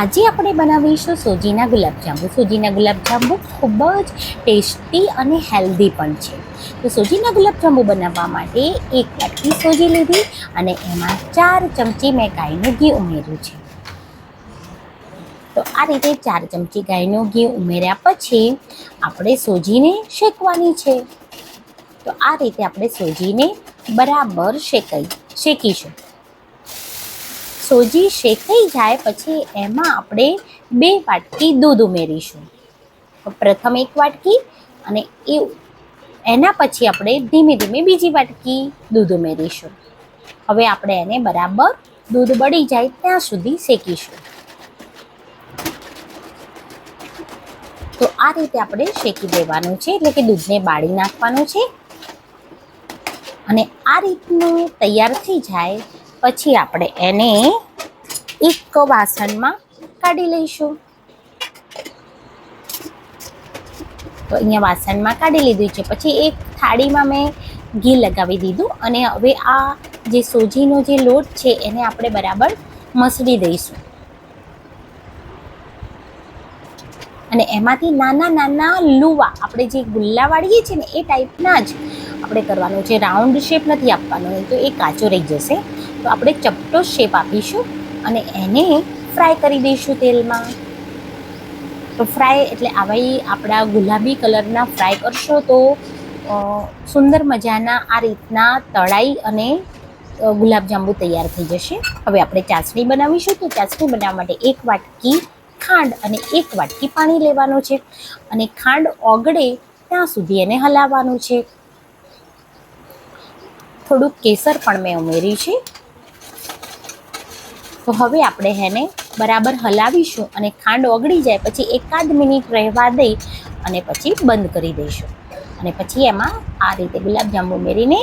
આજે આપણે બનાવીશું સોજીના ગુલાબજાંબુ. સોજીના ગુલાબજાંબુ ખૂબ જ ટેસ્ટી અને હેલ્ધી પણ છે. તો સોજીના ગુલાબજાંબુ બનાવવા માટે એક વાટકી સોજી લીધી અને એમાં ચાર ચમચી મેં ગાયનું ઘી ઉમેર્યું છે. તો આ રીતે ચાર ચમચી ગાયનું ઘી ઉમેર્યા પછી આપણે સોજીને શેકવાની છે. તો આ રીતે આપણે સોજીને બરાબર શેકાઈ, શેકીશું. સોજી શેકાઈ જાય પછી એમાં આપણે બે વાટકી દૂધ ઉમેરીશું. પ્રથમ એક વાટકી અને એ એના પછી આપણે ધીમે ધીમે બીજી વાટકી દૂધ ઉમેરીશું. હવે આપણે એને બરાબર દૂધ બળી જાય ત્યાં સુધી શેકીશું. તો આ રીતે આપણે શેકી દેવાનું છે, એટલે કે દૂધને બાળી નાખવાનું છે. અને આ રીતનું તૈયાર થઈ જાય, પછી આપણે એને એક વાસણમાં કાઢી લઈશું. તો અહીંયા વાસણમાં કાઢી લીધું છે. પછી એક થાળીમાં મેં ઘી લગાવી દીધું અને હવે આ જે સોજીનો જે લોટ છે એને આપણે બરાબર મસળી દઈશું. અને એમાંથી નાના નાના લુવા આપણે જે ગુલ્લા વાળીએ છીએ ને એ ટાઈપના જ આપણે કરવાનું છે. રાઉન્ડ શેપ નથી આપવાનો તો એ કાચો રહી જશે. તો આપણે ચપટો શેપ આપીશું. અને એને ફ્રાય કરી દઈશું તેલમાં. તો ફ્રાય એટલે આવી આપણા ગુલાબી કલરના ફ્રાય કરશો તો સુંદર મજાના આ રીતના તળાઈ અને ગુલાબજાંબુ તૈયાર થઈ જશે. હવે આપણે ચાસણી બનાવીશું તો ચાસણી બનાવવા માટે એક વાટકી ખાંડ અને એક વાટકી પાણી લેવાનું છે. અને ખાંડ ઓગળે ત્યાં સુધી એને હલાવવાનું છે. થોડુંક કેસર પણ મેં ઉમેર્યું છે. તો હવે આપણે એને બરાબર હલાવીશું અને ખાંડ ઓગળી જાય પછી એકાદ મિનિટ રહેવા દઈ અને પછી બંધ કરી દઈશું. અને પછી એમાં આ રીતે ગુલાબજાંબુ ઉમેરીને